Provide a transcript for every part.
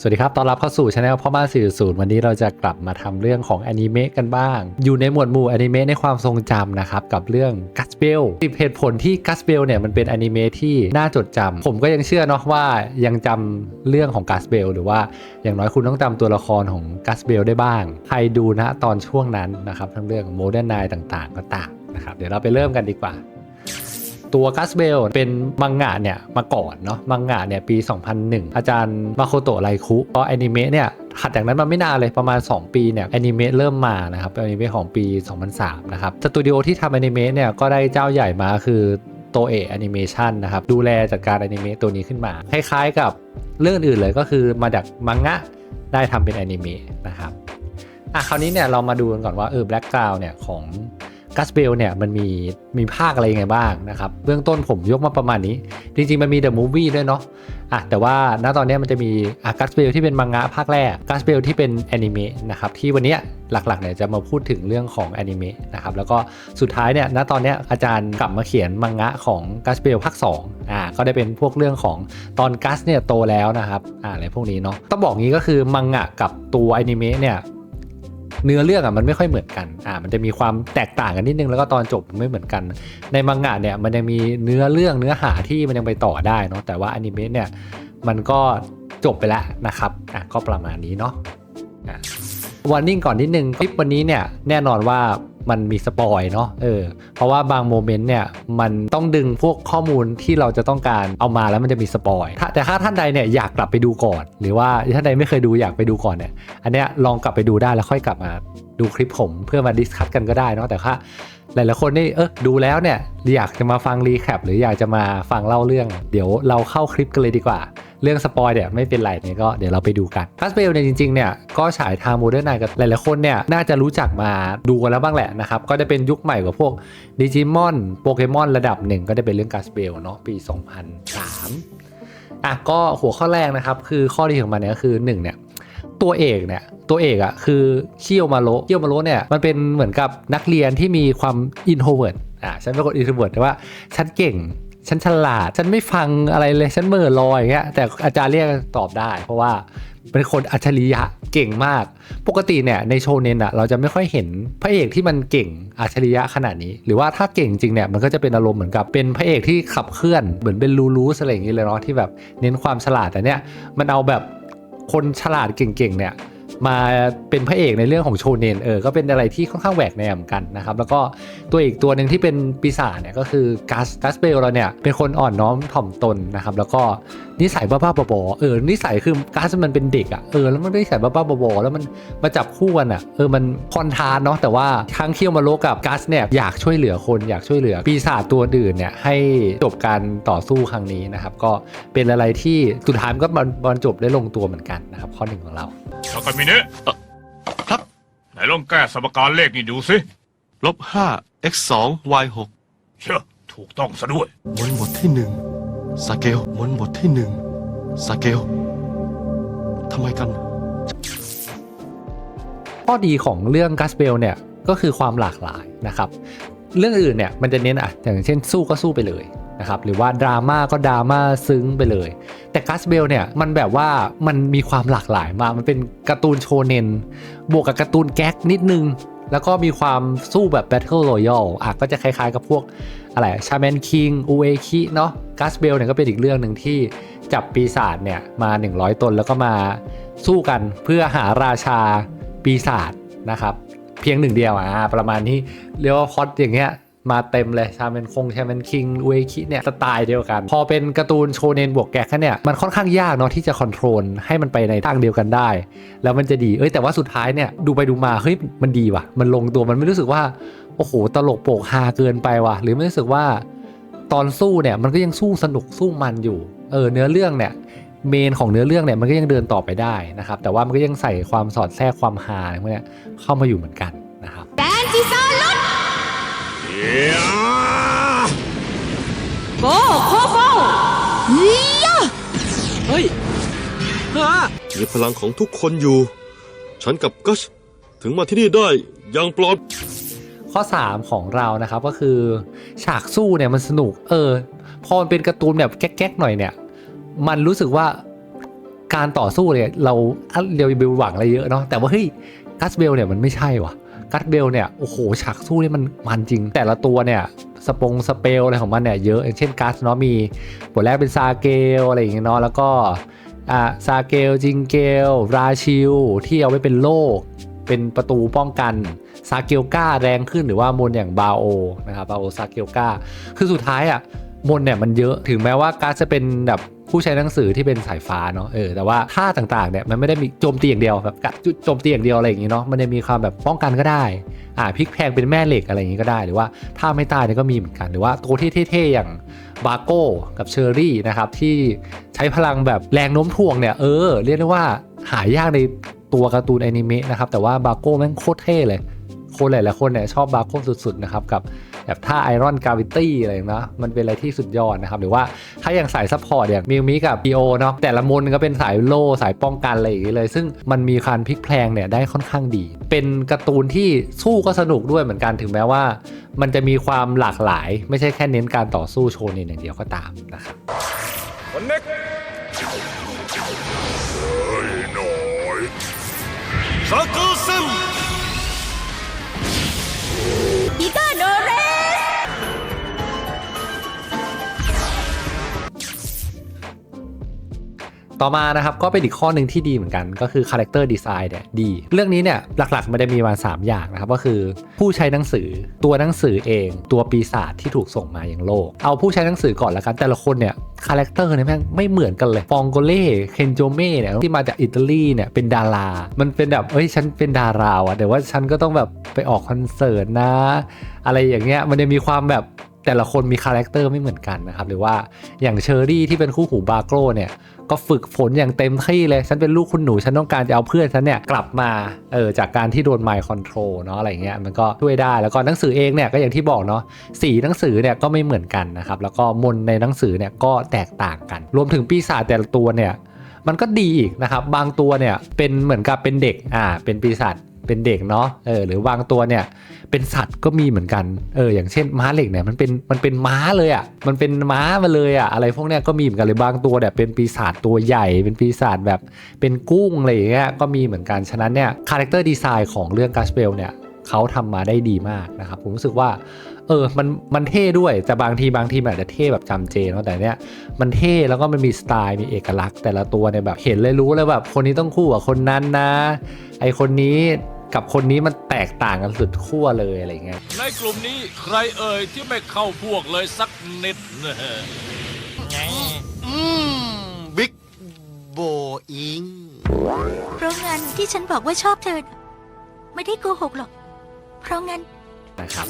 สวัสดีครับ ต้อนรับเข้าสู่ช anel พ่อบ้าน40 วันนี้เราจะกลับมาทำเรื่องของอนิเมะกันบ้าง อยู่ในหมวดหมู่อนิเมะในความทรงจำนะครับ กับเรื่องกัสเบลสิบเหตุผลที่กัสเบลเนี่ยมันเป็นอนิเมะที่น่าจดจำผมก็ยังเชื่อเนาะว่ายังจำเรื่องของกัสเบลหรือว่าอย่างน้อยคุณต้องจำตัวละครของกัสเบลได้บ้าง ใครดูนะตอนช่วงนั้นนะครับทั้งเรื่องโมเดิร์นไนต่างๆ ก็ตามนะครับ เดี๋ยวเราไปเริ่มกันดีกว่า ตัวกัสเบลเป็นมังงะเนี่ยมาก่อนเนาะมังงะเนี่ยปี 2001 อาจารย์มาโคโตะไรคุก็แอนิเมะเนี่ยถัดจากนั้นมาไม่นานเลยประมาณ 2 ปีเนี่ยแอนิเมะเริ่มมานะครับแอนิเมะของปี 2003 นะครับสตูดิโอที่ทำแอนิเมะเนี่ยก็ได้เจ้าใหญ่มาคือโตเอะแอนิเมชันนะครับดูแลจัดการแอนิเมะตัวนี้ขึ้นมา คล้ายๆกับเรื่องอื่นเลยก็คือมาจากมังงะได้ทำเป็นแอนิเมะนะครับอะคราวนี้เนี่ยเรามาดูกันก่อนว่าเออแบล็กกราวเนี่ยของ กัสเบลเนี่ยมันมีมีภาคอะไรยังไงบ้างนะครับ เบื้องต้นผมยกมาประมาณนี้ จริงๆ มันมีเดอะมูฟวี่ด้วยเนาะอะแต่ว่าณตอนนี้มันจะมีอะกัสเบลที่เป็นมังงะภาคแรกกัสเบลที่เป็นแอนิเมะนะครับที่วันนี้หลักๆเนี่ยจะมาพูดถึงเรื่องของแอนิเมะนะครับแล้วก็สุดท้ายเนี่ยณตอนนี้อาจารย์กลับมาเขียนมังงะของกัสเบลภาค2อ่าก็ได้เป็นพวกเรื่องของตอนกัสเนี่ยโตแล้วนะครับอ่าอะไรพวกนี้เนาะต้องบอกงี้ก็คือมังงะกับตัวแอนิเมะเนี่ย เนื้อเรื่องอะมันไม่ค่อยเหมือนกันอ่ามันจะมีความแตกต่างกันนิดนึงแล้วก็ตอนจบมันไม่เหมือนกัน ในมังงะเนี่ยมันยังมีเนื้อเรื่องเนื้อหาที่มันยังไปต่อได้เนาะแต่ว่าอนิเมะเนี่ยมันก็จบไปแล้วนะครับอะก็ประมาณนี้เนาะอะวันนิ่งก่อนนิดนึงคลิปวันนี้เนี่ยแน่นอนว่า มันมีสปอยเนาะเออเพราะว่าบางโมเมนต์เนี่ยมันต้องดึงพวกข้อมูลที่เราจะต้องการเอามาแล้วมันจะมีสปอยแต่ถ้าท่านใดเนี่ยอยากกลับไปดูก่อน หรือว่าท่านใดไม่เคยดูอยากไปดูก่อนเนี่ยอันเนี้ยลองกลับไปดูได้แล้วค่อยกลับมาดูคลิปผมเพื่อมาดิสคัตกันก็ได้เนาะแต่ถ้าหลายๆคนนี่เออดูแล้วเนี่ยอยากจะมาฟังรีแคปหรืออยากจะมาฟังเล่าเรื่อง เดี๋ยวเราเข้าคลิปกันเลยดีกว่า เรื่องสปอยเนี่ยไม่เป็นไรเนี่ยก็เดี๋ยวเราไปดูกันคัสเบลเนี่ยจริงๆเนี่ยก็ฉายทางโมเดิร์นไนกับหลายๆคนเนี่ยน่าจะรู้จักมาดูกันแล้วบ้างแหละนะครับ ก็จะเป็นยุคใหม่กว่าพวกดิจิมอนโปเกมอนระดับหนึ่งก็ได้เป็นเรื่องกัสเบลเนาะปี 2003อะก็หัวข้อแรกนะครับคือข้อดีของมันเนี่ยคือ1เนี่ยตัวเอกเนี่ยตัวเอกอะ่ะคือเคียวมาโรเคียวมาโรเนี่ยมันเป็นเหมือนกับนักเรียนที่มีความอินโทรเวิร์ดอะฉันเป็นคนอินโทรเวิร์ดแต่ว่าฉันเก่ง ฉันฉลาด ฉันไม่ฟังอะไรเลย ฉันเมื่อลอยอย่างเงี้ย แต่อาจารย์เรียกตอบได้ เพราะว่าเป็นคนอัจฉริยะเก่งมาก ปกติเนี่ยในโชเนนอะเราจะไม่ค่อยเห็นพระเอกที่มันเก่งอัจฉริยะขนาดนี้ หรือว่าถ้าเก่งจริงเนี่ยมันก็จะเป็นอารมณ์เหมือนกับเป็นพระเอกที่ขับเคลื่อนเหมือนเป็นลูรูสอะไรอย่างเงี้เลยเนาะที่แบบเน้นความฉลาดแต่เนี่ยมันเอาแบบคนฉลาดเก่งๆเนี่ย มาเป็นพระเอกในเรื่องของโชเนนเออก็เป็นอะไรที่ค่อนข้างแหวกแนวเหมือนกันนะครับ แล้วก็ตัวอีกตัวหนึ่งที่เป็นปีศาจเนี่ยก็คือกัสกัสเบลเราเนี่ยเป็นคนอ่อนน้อมถ่อมตนนะครับ แล้วก็นิสัยบ้าๆบอๆเออนิสัยคือกัสมันเป็นเด็กอะ่ะเออแล้วมันนิสัยบ้าๆบอๆแล้วมันมาจับคู่กันอะ่ะเออมันคอนทาส์เนาะแต่ว่าทั้งเคียวมาโลกับกัสเนี่ยอยากช่วยเหลือคนอยากช่วยเหลือปีศาจตัวอื่นเนี่ยให้จบการต่อสู้ครั้งนี้นะครับ ก็เป็นอะไรที่สุดท้ายก็บรรบรรจบได้ลงตัวเหมือนกันนะครับ ข้อหนึ่งของเรา ทากามิเนะครับ ไหนลองแก้สมการเลขนี่ดูสิลบห้า x สอง y หกเชื่อถูกต้องซะด้วย มนบทที่หนึ่งสเกลมนบทที่หนึ่งสเกลทำไมกัน ข้อดีของเรื่องกัสเบลเนี่ยก็คือความหลากหลายนะครับ เรื่องอื่นเนี่ยมันจะเน้นอะอย่างเช่นสู้ก็สู้ไปเลย นะครับหรือว่าดราม่าก็ดราม่าซึ้งไปเลย แต่กัสเบลเนี่ยมันแบบว่ามันมีความหลากหลายมาก มันเป็นการ์ตูนโชเนนบวกกับการ์ตูนแก๊กนิดนึง แล้วก็มีความสู้แบบ Battle Royale อะก็จะคล้ายๆกับพวกอะไรชาแมนคิงอูเอคิเนาะกัสเบลเนี่ยก็เป็นอีกเรื่องหนึ่งที่จับปีศาจเนี่ยมา 100 ตนแล้วก็มาสู้กันเพื่อหาราชาปีศาจนะครับ เพียงหนึ่งเดียวอะประมาณที่เรียกว่าพอดอย่างเงี้ย มาเต็มเลยชาเมนคงชาเมนคิงอุเอคิเนี่ยสไตล์เดียวกัน พอเป็นการ์ตูนโชเนนบวกแก๊กเนี่ยมันค่อนข้างยากเนาะที่จะคอนโทรลให้มันไปในทางเดียวกันได้ แล้วมันจะดีเอ้ยแต่ว่าสุดท้ายเนี่ยดูไปดูมาเฮ้ยมันดีว่ะ มันลงตัวมันไม่รู้สึกว่าโอ้โหตลกโปกฮาเกินไปว่ะ หรือไม่รู้สึกว่าตอนสู้เนี่ยมันก็ยังสู้สนุกสู้มันอยู่เออเนื้อเรื่องเนี่ยเมนของเนื้อเรื่องเนี่ยมันก็ยังเดินต่อไปได้นะครับแต่ว่ามันก็ยังใส่ความสอดแทรกความฮาอะไรพวกเนี้ยเข้ามาอยู่เหมือนกัน โก้โคโค่เยี่ยเฮ้ยฮะมีพลังของทุกคนอยู่ ฉันกับกัชถึงมาที่นี่ได้อย่างปลอด ข้อ 3 ของเรานะครับก็คือ ฉากสู้เนี่ยมันสนุก เออ พอมันเป็นการ์ตูนแบบแก๊กๆหน่อยเนี่ย มันรู้สึกว่าการต่อสู้เนี่ยเราเรียวเบลหวังอะไรเยอะเนาะแต่ว่าเฮ้ยกัสเบลเนี่ยมันไม่ใช่ว่ะ กัสเบลเนี่ยโอ้โหฉากสู้นี่มันมันจริง แต่ละตัวเนี่ยสปงสเปลอะไรของมันเนี่ยเยอะอย่างเช่นกัสเนาะมีบทแรกเป็นซาเกลอะไรอย่างเงี้ยเนาะแล้วก็อ่าซาเกลจิงเกลราชิลที่เอาไว้เป็นโลก เป็นประตูป้องกันซาเกลก้าแรงขึ้นหรือว่ามนอย่างบาโอนะครับบาโอซาเกลก้าคือสุดท้ายอะมนเนี่ยมันเยอะถึงแม้ว่าการจะเป็นแบบ ผู้ใช้หนังสือที่เป็นสายฟ้าเนาะเออแต่ว่าท่าต่างๆเนี่ยมันไม่ได้มีโจมตีอย่างเดียวแบบกัดจุดโจมตีอย่างเดียวอะไรอย่างงี้เนาะมันจะมีความแบบป้องกันก็ได้อ่าพลิกแพงเป็นแม่เหล็กอะไรอย่างงี้ก็ได้ หรือว่าถ้าไม่ตายเนี่ยก็มีเหมือนกันหรือว่าตัวที่เท่ๆอย่างบาโก้กับเชอรี่นะครับที่ใช้พลังแบบแรงโน้มถ่วงเนี่ยเออเรียกได้ว่าหายากในตัวการ์ตูนแอนิเมะนะครับแต่ว่าบาโก้แม่งโคตรเท่เลย คนหลายๆคนเนี่ยชอบบาโก้สุดๆนะครับกับแบบท่าไอรอนกาวิตี้อะไรนะมันเป็นอะไรที่สุดยอดนะครับหรือว่าถ้าอย่างสายซัพพอร์ตอย่างมิวมิกับพีโอเนาะแต่ละมนก็เป็นสายโล่สายป้องกันอะไรอย่างเงี้ยเลย ซึ่งมันมีการพลิกแพลงเนี่ยได้ค่อนข้างดี เป็นการ์ตูนที่สู้ก็สนุกด้วยเหมือนกันถึงแม้ว่า มันจะมีความหลากหลาย ไม่ใช่แค่เน้นการต่อสู้โชว์เนนอย่างเดียวก็ตามนะครับซาเก ต่อมานะครับก็เป็นอีกข้อหนึ่งที่ดีเหมือนกันก็คือ Character Design เนี่ยดี เรื่องนี้เนี่ยหลักๆไม่ได้มีมา3อย่างนะครับก็คือผู้ใช้หนังสือตัวหนังสือเอง ตัวปีศาจที่ถูกส่งมาอยังโลก เอาผู้ใช้หนังสือก่อนละกันแต่ละคนเนี่ยคาแรคเตอร์เนี่ยแม่งไม่เหมือนกันเลยฟองโกเล่เคนโจเม่เนี่ยที่มาจากอิตาลีเนี่ยเป็นดารา มันเป็นแบบเอ้ยฉันเป็นดาราว่ะแต่ว่าฉันก็ต้องแบบไปออกคอนเสิร์ตนะ อะไรอย่างเงี้ยมันจะมีความแบบ แต่ละคนมีคาแรคเตอร์ไม่เหมือนกันนะครับ หรือว่าอย่างเชอรี่ที่เป็นคู่หูบาโกรเนี่ย ก็ฝึกฝนอย่างเต็มที่เลย ฉันเป็นลูกคุณหนู ฉันต้องการจะเอาเพื่อนฉันเนี่ยกลับมาเออจากการที่โดนไมค์คอนโทรลเนาะอะไรเงี้ยมันก็ช่วยได้แล้วก็หนังสือเองเนี่ยก็อย่างที่บอกเนาะสีหนังสือเนี่ยก็ไม่เหมือนกันนะครับแล้วก็มนในหนังสือเนี่ยก็แตกต่างกัน รวมถึงปีศาจแต่ละตัวเนี่ยมันก็ดีอีกนะครับ บางตัวเนี่ยเป็นเหมือนกับเป็นเด็กอ่าเป็นปีศาจ เป็นเด็กเนาะเออหรือบางตัวเนี่ยเป็นสัตว์ก็มีเหมือนกันเอออย่างเช่นม้าเหล็กเนี่ยมันเป็นมันเป็นม้าเลยอะ่ะมันเป็นม้ามาเลยอะ่ะอะไรพวกเนี้ยก็มีเหมือนกันเลยบางตัวเนี่ยเป็นปีศาจตัวใหญ่ เป็นปีศาจแบบเป็นกุ้งอะไรอย่างเงี้ยก็มีเหมือนกันฉะนั้นเนี่ยคาแรคเตอร์ดีไซน์ของเรื่องกัสเบลเนี่ยเขาทำมาได้ดีมากนะครับผมรู้สึกว่าเออ มัน มันเท่ด้วย แต่บางที บางทีมันอาจจะเท่แบบจำเจเนาะ แต่เนี้ย มันเท่ แล้วก็มันมีสไตล์ มีเอกลักษณ์ แต่ละตัวเนี่ยแบบ เห็นเลยรู้เลยแบบ คนนี้ต้องคู่กับคนนั้นนะ ไอคนนี้ กับคนนี้มันแตกต่างกันสุดขั้วเลยอะไรเงี้ยในกลุ่มนี้ใครเอ่ยที่ไม่เข้าพวกเลยสักนิดนะฮะอืมบิ๊กโบอิงเพราะงั้นที่ฉันบอกว่าชอบเธอน่ะไม่ได้โกหกหรอก เพราะงั้นนะครับ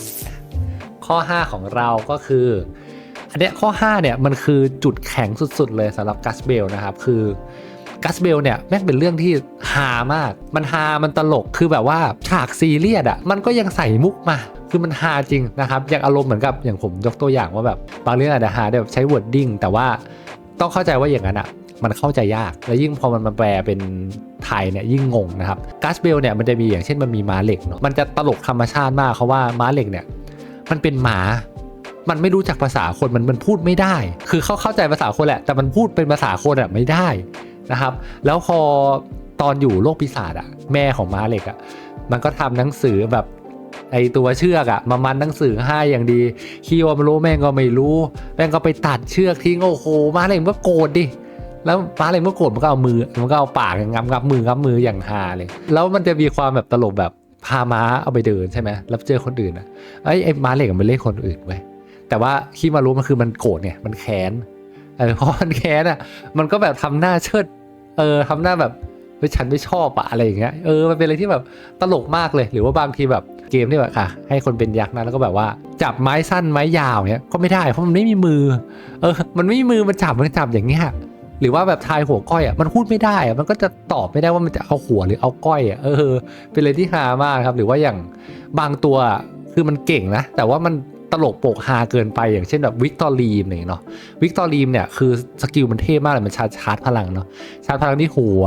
ข้อ 5 ของเราก็คือ อันเนี้ยข้อ 5 เนี่ยมันคือจุดแข็งสุด ๆ เลยสำหรับกัสเบลนะครับ คือ กัสเบลเนี่ยแม่งเป็นเรื่องที่ฮามาก มันฮามันตลกคือแบบว่าฉากซีเรียสอะ่ะมันก็ยังใส่มุกมาคือมันฮาจริงนะครับอย่างอารมณ์เหมือนกับอย่างผมยกตัวอย่างว่าแบบบางเรื่องอาจจะฮาแบบใช้วอร์ดดิ้งแต่ว่าต้องเข้าใจว่าอย่างนั้นอะมันเข้าใจยาก และยิ่งพอมันมาแปลเป็นไทยเนี่ยยิ่งงงนะครับกัสเบลเนี่ยมันจะมีอย่างเช่นมันมีม้าเหล็กเนาะมันจะตลกธรรมชาติมากเขาว่าม้าเหล็กเนี่ยมันเป็นหมา มันไม่รู้จักภาษาคนมันมันพูดไม่ได้ คือเขาเข้าใจภาษาคนแหละ แต่มันพูดเป็นภาษาคนอะไม่ได้ นะครับ แล้วพอตอนอยู่โลกปีศาจอะแม่ของม้าเหล็กอะมันก็ทำหนังสือแบบไอตัวเชือกอะมามันหนังสือให้อย่างดีคีวามารู้แม่งก็ไม่รู้ แม่งก็ไปตัดเชือกทิ้งโอ้โหม้าเหล็กก็โกรธดิแล้วม้าเหล็กมันก็โกรธมันก็เอามือมันก็เอาปากงับงับมืองับมืออย่างฮาเลย แล้วมันจะมีความแบบตลกแบบพาม้าเอาไปเดินใช่ไหมแล้วเจอคนอื่นอะไอไอม้าเหล็กมันเล่นคนอื่นไว้ยแต่ว่าที่มารู้มันคือมันโกรธเนี่ยมันแค้นเออเพราะมันแค้นอะมันก็แบบทำหน้าเชิด เออทำหน้าแบบเฮ้ยฉันไม่ชอบอะอะไรอย่างเงี้ยเออมันเป็นอะไรที่แบบตลกมากเลย หรือว่าบางทีแบบเกมที่แบบค่ะ ให้คนเป็นยักษ์นะแล้วก็แบบว่า จับไม้สั้นไม้ยาวเนี้ยก็ไม่ได้เพราะมันไม่มีมือ เออ มันไม่มีมือมันจับมันจับอย่างเงี้ยหรือว่าแบบทายหัวก้อยอะมันพูดไม่ได้อะมันก็จะตอบไม่ได้ว่ามันจะเอาหัวหรือเอาก้อยอะเออ เป็นอะไรที่ฮามากครับ หรือว่าอย่างบางตัวอะคือมันเก่งนะ แต่ว่ามัน ตลกโปกฮาเกินไปอย่างเช่นแบบวิกตอรีมอย่างเนี่ยเนาะวิกตอรีมเนี่ยคือสกิลมันเท่มากเลยมันชาร์จชาร์จพลังเนาะชาร์จพลังที่หัว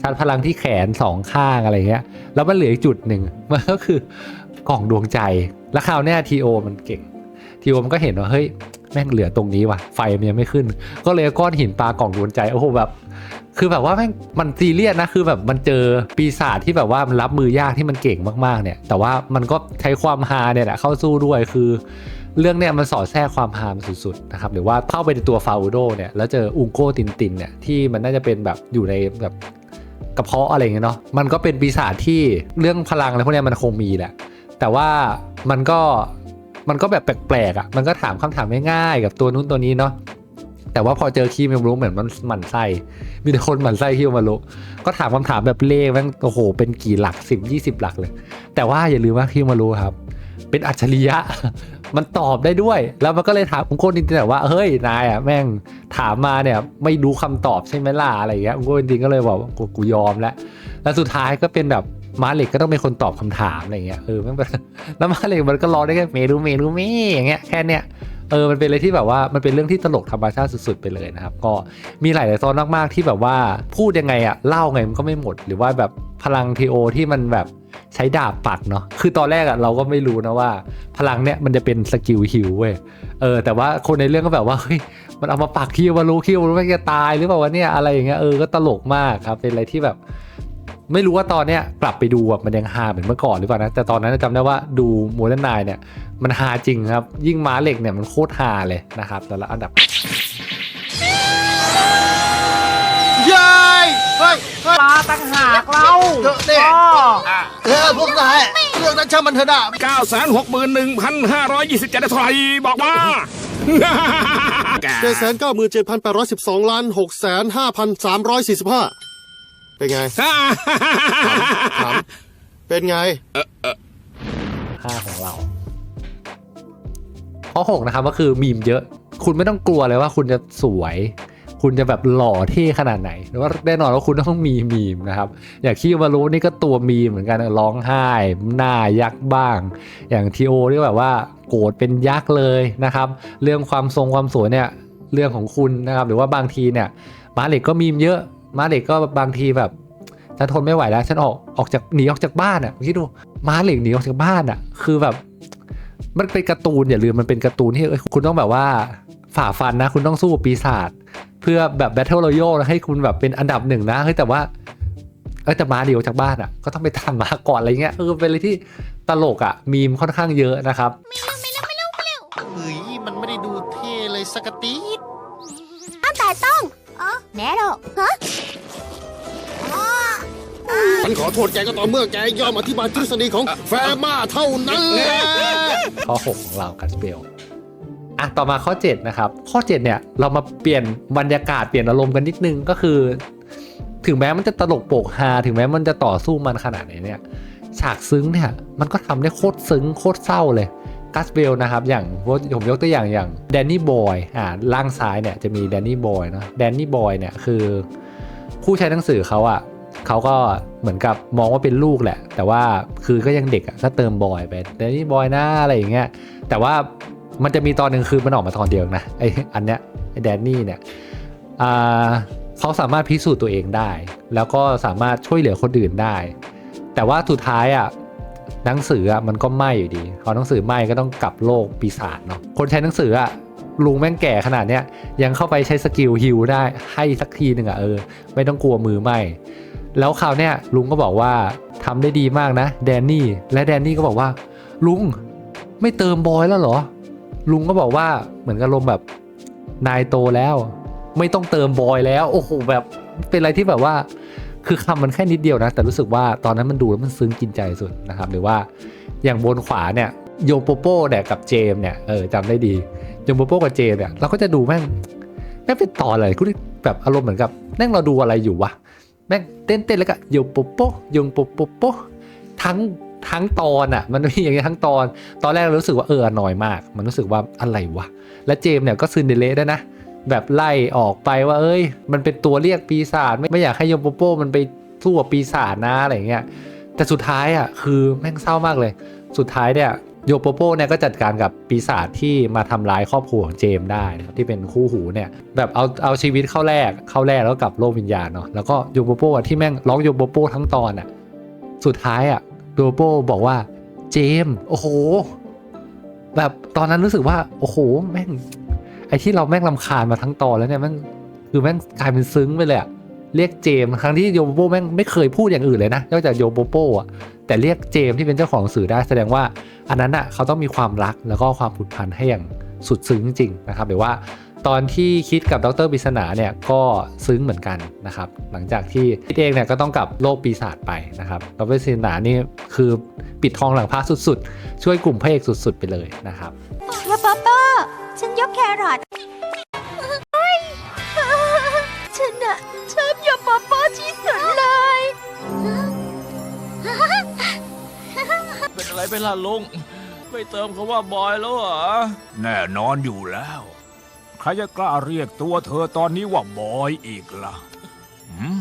ชาร์จพลังที่แขนสองข้างอะไรเงี้ยแล้วมันเหลืออีกจุดหนึ่งมันก็คือกล่องดวงใจ แล้วคราวเนี้ยทีโอมันเก่งทีโอมันก็เห็นว่าเฮ้ย แม่งเหลือตรงนี้ว่ะ ไฟมันยังไม่ขึ้น ก็เลยก้อนหินปลากล่องดวงใจ โอ้โหแบบ คือแบบว่าแม่งมันซีเรียสนะ คือแบบมันเจอปีศาจที่แบบว่ามันรับมือยากที่มันเก่งมากๆเนี่ย แต่ว่ามันก็ใช้ความฮาเนี่ยแหละเข้าสู้ด้วย คือเรื่องเนี่ยมันสอดแทรกความฮามสุดๆนะครับหรือว่าเข้าไปในตัวฟาอุโดเนี่ยแล้วเจออุงโกตินตินเนี่ยที่มันน่าจะเป็นแบบอยู่ในแบบกระเพาะอะไรเงี้ยเนาะมันก็เป็นปีศาจที่เรื่องพลังอะไรพวกนี้มันคงมีแหละ แต่ว่ามันก็ มันก็แบบแปลกๆอะมันก็ถามคำถามง่ายๆกับตัวนู้นตัวนี้เนาะแต่ว่าพอเจอคีมิรู้เหมือนมันหมั่นไส้มีแต่คนหมั่นไส้คิวมารุก็ถามคำถามแบบเลขแม่งโอ้โห เป็นกี่หลักสิบยี่สิบหลักเลย แต่ว่าอย่าลืมว่าคิวมารุครับ เป็นอัจฉริยะ มันตอบได้ด้วย แล้วมันก็เลยถามองค์โกนินตินว่าเฮ้ยนายอะแม่งถามมาเนี่ยไม่รู้คำตอบใช่ไหมล่ะอะไรอย่างเงี้ยองค์โกนินตินก็เลยบอกกูกูยอมแล้วแล้วสุดท้ายก็เป็นแบบ มาเล็กก็ต้องเป็นคนตอบคำถามอะไรเงี้ยเออแม่งเป็นแล้วมาเล็กมันก็ร้องได้แค่เมรูเมรูเมอย่างเงี้ยแค่เนี้ยเออมันเป็นอะไรที่แบบว่ามันเป็นเรื่องที่ตลกธรรมชาติสุดๆไปเลยนะครับ ก็มีหลายๆตอนมากๆที่แบบว่าพูดยังไงอะเล่าไงมันก็ไม่หมด หรือว่าแบบพลังทีโอที่มันแบบใช้ดาบปักเนาะคือตอนแรกอะเราก็ไม่รู้นะว่า พลังเนี้ยมันจะเป็นสกิลฮิวเว้ยเออแต่ว่าคนในเรื่องก็แบบว่าเฮ้ยมันเอามาปักคิวมารู้คิวรู้ว่าจะตายหรือเปล่าวะเนี่ยอะไรอย่างเงี้ยเออก็ตลกมากครับเป็นอะไรที่แบบ ไม่รู้ว่าตอนเนี้ยกลับไปดูอะมันยังฮาเหมือนเมื่อก่อนหรือเปล่านะแต่ตอนนั้นจำได้ว่าดูโมเดิร์นไนเนี่ยมันฮาจริงครับ ยิ่งม้าเหล็กเนี่ยมันโคตรฮาเลยนะครับแต่ละอันดับยายเฮ้ยเฮ้ยปลาต่างหากเราเดี๋ยวเนี่ยอ้อเออพวกนายเรื่องนั้นช่างมันเถอะนะ961,527เท่าไหร่บอกมาเจ็ดแสนเก้าหมื่นเจ็ดพันแปดร้อยสิบสองล้านหกแสนห้าพันสามร้อยสี่สิบห้า เป็นไงถามเป็นไงห้าของเราข้อหกนะครับก็คือมีมเยอะ คุณไม่ต้องกลัวเลยว่าคุณจะสวย คุณจะแบบหล่อเท่ขนาดไหนหรือว่าแน่นอนว่าคุณต้องมีมีมนะครับ อย่างที่มารู้นี่ก็ตัวมีมเหมือนกันร้องไห้ หน้ายักษ์บ้าง อย่างทีโอที่แบบว่าโกรธเป็นยักษ์เลยนะครับ เรื่องความทรงความสวยเนี่ยเรื่องของคุณนะครับ หรือว่าบางทีเนี่ยม้าเหล็กก็มีมเยอะ ม้าเหล็กก็บางทีแบบฉันทนไม่ไหวแล้วฉันออกออกจากหนีออกจากบ้านอะคิดดูม้าเหล็กหนีออกจากบ้านอะ คือแบบ มันเป็นการ์ตูนอย่าลืมมันเป็นการ์ตูนที่เอ้ยคุณต้องแบบว่าฝ่าฟันนะ คุณต้องสู้กับปีศาจเพื่อแบบแบทเทิลรอยัลให้คุณแบบเป็นอันดับหนึ่งนะเฮ้ยแต่ว่าเอ้ยแต่ม้าเดียวจากบ้านอะก็ต้องไปตามมาก่อนอะไรเงี้ยเออเป็นอะไรที่ตลกอะมีมค่อนข้างเยอะนะครับเฮ้ยมันไม่ได้ดูเท่เลยสักตีดแต่ต้องอ๋อ แน่หรอฮะฉันขอโทษแกก็ต่อเมื่อแกยอมอธิบายทฤษฎีของแฟร์มาเท่านั้นแหละข้อ 6 ของเรากัสเปลอะต่อมาข้อ 7 นะครับ ข้อ 7 เนี่ยเรามาเปลี่ยนบรรยากาศเปลี่ยนอารมณ์กันนิดนึงก็คือ ถึงแม้มันจะตลกโปกฮาถึงแม้มันจะต่อสู้มันขนาดไหนเนี่ย ฉากซึ้งเนี่ย มันก็ทำได้โคตรซึ้งโคตรเศร้าเลย กัสเบลนะครับ อย่างผมยกตัวอย่างอย่างแดนนี่บอยอ่าล่างซ้ายเนี่ยจะมีแดนนี่บอยเนาะแดนนี่บอยเนี่ยคือ ผู้ใช้หนังสือเขาอะเขาก็เหมือนกับมองว่าเป็นลูกแหละ แต่ว่าคือก็ยังเด็กอะก็เติมบอยไปแดนนี่บอยนะอะไรอย่างเงี้ยแต่ว่ามันจะมีตอนหนึ่งคือมันออกมาตอนเดียวนะไออันเนี้ยไอแดนนี่เนี่ยอ่าเขาสามารถพิสูจน์ตัวเองได้ แล้วก็สามารถช่วยเหลือคนอื่นได้ แต่ว่าสุดท้ายอะ หนังสืออะมันก็ไหม้อยู่ดีพอหนังสือไหม้ก็ต้องกลับโลกปีศาจเนาะคนใช้หนังสืออะลุงแม่งแก่ขนาดเนี้ยยังเข้าไปใช้สกิลฮิลได้ให้สักทีหนึ่งอะเออ ไม่ต้องกลัวมือไหมแล้วคราวเนี้ยลุงก็บอกว่าทำได้ดีมากนะแดนนี่และแดนนี่ก็บอกว่า ลุงไม่เติมบอยแล้วเหรอ ลุงก็บอกว่าเหมือนกับลมแบบนายโตแล้ว ไม่ต้องเติมบอยแล้ว โอ้โหแบบเป็นอะไรที่แบบว่า คือคำมันแค่นิดเดียวนะ แต่รู้สึกว่าตอนนั้นมันดูแล้วมันซึ้งกินใจสุดนะครับหรือว่าอย่างบนขวาเนี่ยโยโปโป้เนี่ยกับเจมเนี่ยเออจำได้ดีโยโปโป้กับเจมเนี่ยเราก็จะดูแม่งแม่งเป็นตอนอะไรกูแบบอารมณ์เหมือนกับแม่งเราดูอะไรอยู่วะแม่งเต้นเต้นแล้วก็โยโปโป้โยโปโปโป้ทั้งทั้งตอนอะมันมีอย่างเงี้ยทั้งตอน ตอนแรกเรารู้สึกว่าเอออนอยมาก มันรู้สึกว่าอะไรวะและเจมเนี่ยก็ซึนเดเลสด้นะ แบบไล่ออกไปว่า เอ้ย มันเป็นตัวเรียกปีศาจไม่ไม่อยากให้โยมโปโป้มันไปสู้กับปีศาจนะอะไรอย่างเงี้ยแต่สุดท้ายอะคือแม่งเศร้ามากเลย สุดท้ายเนี่ยโยโปโป้เนี่ยก็จัดการกับปีศาจที่มาทำร้ายครอบครัวของเจมได้นะครับที่เป็นคู่หูเนี่ยแบบเอาเอาชีวิตเข้าแลกเข้าแลกแล้วกับโลกวิญญาณเนาะแล้วก็โยโปโป้ที่แม่งร้องโยโปโป้ทั้งตอนอะสุดท้ายอะโยโปโป้บอกว่าเจม โอ้โห แบบตอนนั้นรู้สึกว่า โอ้โห แม่ง ไอ้ที่เราแม่งลำคาญมาทั้งตอนแล้วเนี่ยแม่งคือแม่งกลายเป็นซึ้งไปเลยอะเรียกเจมส์ครั้งที่โยโบโบแม่งไม่เคยพูดอย่างอื่นเลยนะนอกจากโยโบโบอะแต่เรียกเจมส์ที่เป็นเจ้าของสื่อได้แสดงว่า อันนั้นอะเขาต้องมีความรักแล้วก็ความผูกพันให้อย่างสุดซึ้งจริงๆนะครับหรือว่าตอนที่คิดกับดรปิศนาเนี่ยก็ซึ้งเหมือนกันนะครับหลังจากที่คิดเองเนี่ยก็ต้องกลับโลกปีศาจไปนะครับดรปิศนานี่คือปิดทองหลังพระสุดๆ ช่วยกลุ่มพระเอกสุดๆ ไปเลยนะครับอย่าป๊อป ฉันยกแครอทเฮ้ยฉันอะชอบยาป๊อปเปอร์ที่สุดเลยเป็นอะไรไปล่ะลุง ไม่เติมคำว่าบอยแล้วเหรอ แน่นอนอยู่แล้ว ใครจะกล้าเรียกตัวเธอตอนนี้ว่าบอยอีกล่ะหืม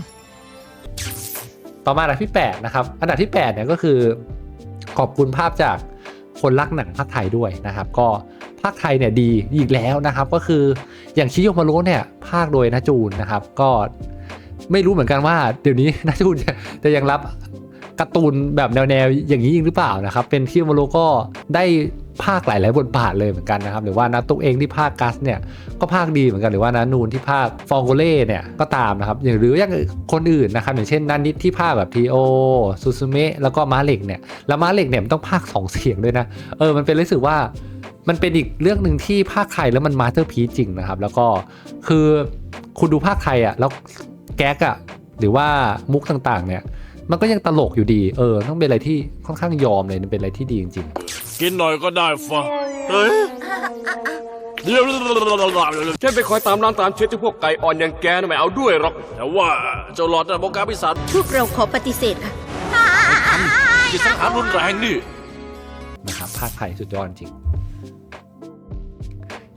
ต่อมาอันดับที่8นะครับ อันดับที่8เนี่ยก็คือขอบคุณภาพจากคนรักหนังภาคไทยด้วยนะครับ ก็ ภาคไทยเนี่ยดีอีกแล้วนะครับ ก็คืออย่างชิโยมารุเนี่ยภาคโดยนาจูนนะครับ ก็ไม่รู้เหมือนกันว่าเดี๋ยวนี้นาจูนจะจะยังรับการ์ตูนแบบแนวๆอย่างนี้จริงหรือเปล่านะครับ เป็นชิโยมารุก็ได้ภาคหลายๆบทบาทเลยเหมือนกันนะครับ หรือว่านาตุกเองที่ภาคกัสเนี่ยก็ภาคดีเหมือนกันหรือว่านานูนที่ภาคฟองโกเล่เนี่ยก็ตามนะครับอย่างหรืออย่างคนอื่นนะครับอย่างเช่นนานิดที่ภาคแบบทีโอซูซูเมะแล้วก็มาเล็กเนี่ยแล้วมาเล็กเนี่ยมันต้องภาคสองเสียงด้วยนะเออมันเป็นรู้สึกว่า มันเป็นอีกเรื่องหนึ่งที่ภาคไทยแล้วมันมาสเตอร์พีจริงนะครับ แล้วก็คือคุณดูภาคไทยอะแล้วแก๊กอะหรือว่ามุกต่างๆ เนี่ย มันก็ยังตลกอยู่ดี เออ ต้องเป็นอะไรที่ค่อนข้างยอมเลยมันเป็นอะไรที่ดีจริงกินหน่อยก็ได้ฟะเฮ้ยฉันไปคอยตามร้านตามเช็ดที่พวกไก่อ่อนอย่างแกน่ะไม่เอาด้วยหรอก แต่ว่าเจ้าหลอดน่ะบงการพิศาจพวกเราขอปฏิเสธค่ะที่สังหารรุนแรงนี่ๆนะครับภาคไทยสุดยอดจริง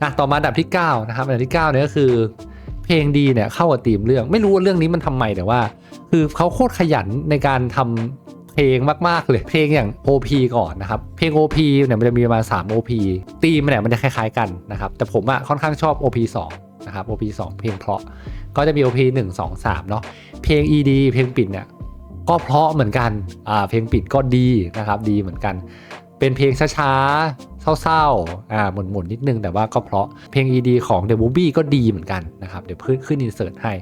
อะต่อมาอันดับที่9นะครับอันดับที่9เนี่ยก็คือเพลงดีเนี่ยเข้ากับธีมเรื่อง ไม่รู้ว่าเรื่องนี้มันทำไมแต่ว่า คือเขาโคตรขยันในการทำเพลงมากๆเลยเพลงอย่าง OP ก่อนนะครับเพลง OP เนี่ยมันจะมีประมาณ3 OP ตีมเนี่ยมันจะคล้ายๆกันนะครับแต่ผมอะค่อนข้างชอบ OP 2นะครับ OP 2 เพลงเพราะก็จะมี OP 1 2 3เนาะเพลง ED เพลงปิดเนี่ยก็เพราะเหมือนกันอ่าเพลงปิดก็ดีนะครับดีเหมือนกัน เป็นเพลงช้าๆ เศร้าๆ อ่าหมุนๆนิดนึง แต่ว่าก็เพราะเพลง ED ของ The Movie ก็ดีเหมือนกันนะครับ เดี๋ยวขึ้นขึ้นอินเสิร์ตให้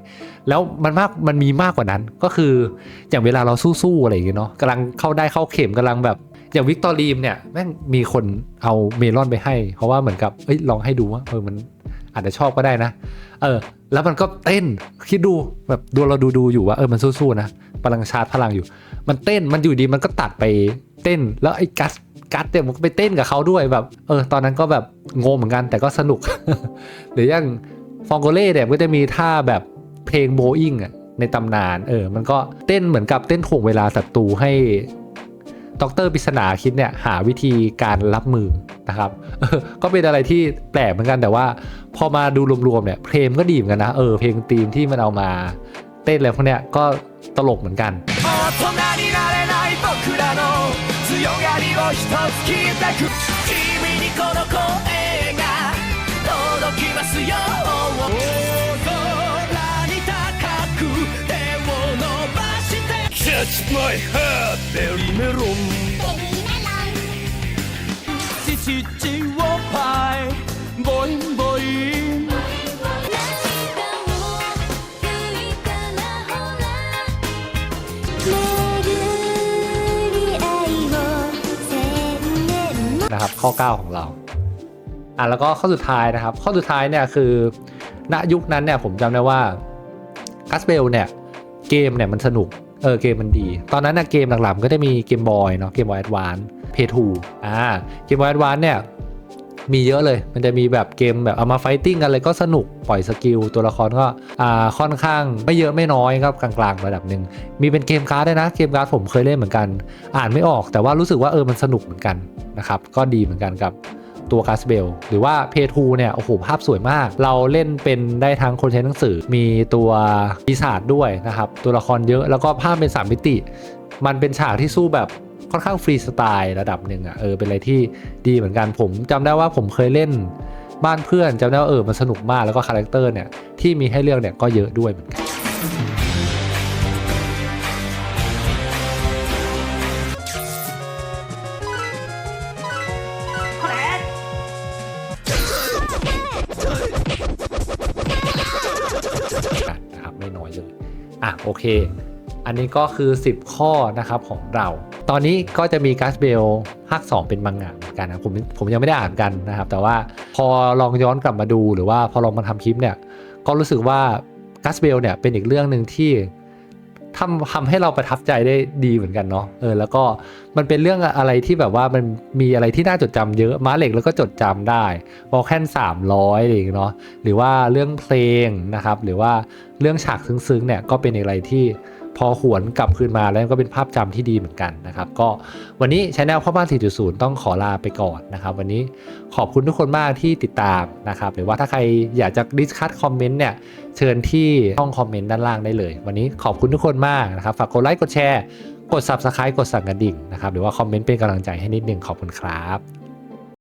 แล้วมันมากมันมีมากกว่านั้น ก็คืออย่างเวลาเราสู้ๆ อะไรอย่างเงี้ยเนาะกำลังเข้าได้เข้าเข็มกำลังแบบ อย่างวิกตอรีมเนี่ยแม่งมีคนเอาเมลอนไปให้ เพราะว่าเหมือนกับเอ้ยลองให้ดูว่าเออมันอาจจะชอบก็ได้นะ เออ แล้วมันก็เต้น คิดดูแบบดูเราดูดูอยู่ว่าเออมันสู้ๆนะกำลังชาร์จพลังอยู่ มันเต้นมันอยู่ดีมันก็ตัดไปเต้น แล้วไอ้กัส กัสเนี่ยมันไปเต้นกับเขาด้วยแบบ เออ ตอนนั้นก็แบบงงเหมือนกันแต่ก็สนุก หรืออย่างฟองโกเล่เนี่ยก็จะมีท่าแบบเพลงโบอิงอะในตำนานเออ มันก็เต้นเหมือนกับเต้นถ่วงเวลาศัตรูให้ดรปริศนาคิดเนี่ยหาวิธีการรับมือนะครับออก็เป็นอะไรที่แปลกเหมือนกันแต่ว่า พอมาดูรวมๆเนี่ยเพลงก็ดีเหมือนกันนะเออเพลงธีมที่มันเอามาเต้นอะไรพวกเนี้ยก็ตลกเหมือนกัน 強がりを一つ聞いてく。君にこの声が届きますよ大空に高く手を伸ばして。Catch my heart ベリーメロン父をパイボインボイン ข้อ 9 ของเราอะแล้วก็ข้อสุดท้ายนะครับ ข้อสุดท้ายเนี่ยคือณยุคนั้นเนี่ยผมจำได้ว่ากัสเบลเนี่ยเกมเนี่ยมันสนุกเออเกมมันดี ตอนนั้นนะเกมหลักๆก็จะมีเกมบอยเนาะเกมบอยแอดวานเพย์ทูอ่าเกมบอยแอดวานเนี่ย มีเยอะเลย มันจะมีแบบเกมแบบเอามาไฟติ้งกันเลยก็สนุกปล่อยสกิลตัวละครก็อ่าค่อนข้างไม่เยอะไม่น้อยครับกลางๆ ระดับหนึ่งมีเป็นเกมการ์ดด้วยนะเกมการ์ดผมเคยเล่นเหมือนกัน อ่านไม่ออกแต่ว่ารู้สึกว่าเออมันสนุกเหมือนกันนะครับก็ดีเหมือนกันกับตัวกาสเบลหรือว่าเพทูเนี่ยโอ้โหภาพสวยมาก เราเล่นเป็นได้ทั้งคนใช้หนังสือมีตัวปีศาจด้วยนะครับ ตัวละครเยอะแล้วก็ภาพเป็นสามมิติ มันเป็นฉากที่สู้แบบ ค่อนข้างฟรีสไตล์ระดับหนึ่งอะ่ะเออเป็นอะไรที่ดีเหมือนกันผมจำได้ว่าผมเคยเล่นบ้านเพื่อนจำได้ว่าเออมันสนุกมากแล้วก็คาแรคเตอร์เนี่ยที่มีให้เลือกเนี่ยก็เยอะด้วยเหมือนกันนะครับไม่น้อยเลยอะโอเค อันนี้ก็คือ 10 ข้อนะครับของเรา ตอนนี้ก็จะมีกัสเบลภาค 2 เป็นมังงะเหมือนกันนะผมผมยังไม่ได้อ่านกันนะครับ แต่ว่าพอลองย้อนกลับมาดูหรือว่าพอลองมาทำคลิปเนี่ย ก็รู้สึกว่ากัสเบลเนี่ยเป็นอีกเรื่องหนึ่งที่ทำทำให้เราประทับใจได้ดีเหมือนกันเนาะเออแล้วก็มันเป็นเรื่องอะไรที่แบบว่ามันมีอะไรที่น่าจดจำเยอะม้าเหล็กแล้วก็จดจำได้วอลแคนสามร้อยอะไรอย่างเงี้ยเนาะหรือว่าเรื่องเพลงนะครับ หรือว่าเรื่องฉากซึ้งๆเนี่ยก็เป็นอะไรที่ พอหวนกลับคืนมาแล้วก็เป็นภาพจำที่ดีเหมือนกันนะครับ ก็วันนี้ช anel พ่อบ้าน 4.0 ต้องขอลาไปก่อนนะครับ วันนี้ขอบคุณทุกคนมากที่ติดตามนะครับ หรือว่าถ้าใครอยากจะดิสคัทคอมเมนต์เนี่ยเชิญที่ช่องคอมเมนต์ด้านล่างได้เลย วันนี้ขอบคุณทุกคนมากนะครับฝากกดไลค์กดแชร์กด Subscribe กดสั่งกระดิ่งนะครับหรือว่าคอมเมนต์เป็นกำลังใจให้นิดนึงขอบคุณครับ